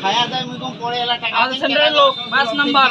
খায়া যায় মুখম পরে এলা টাকা সেন্টারের লোক পাঁচ নাম্বার।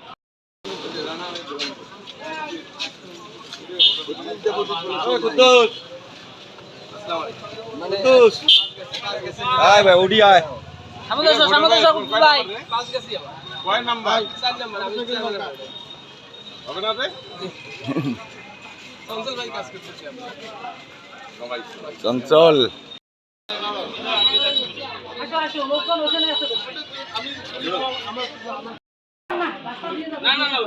আয় ভাই ওডি আয় চঞ্চল। আসো আসো লোকজন ওখানে আসো না না না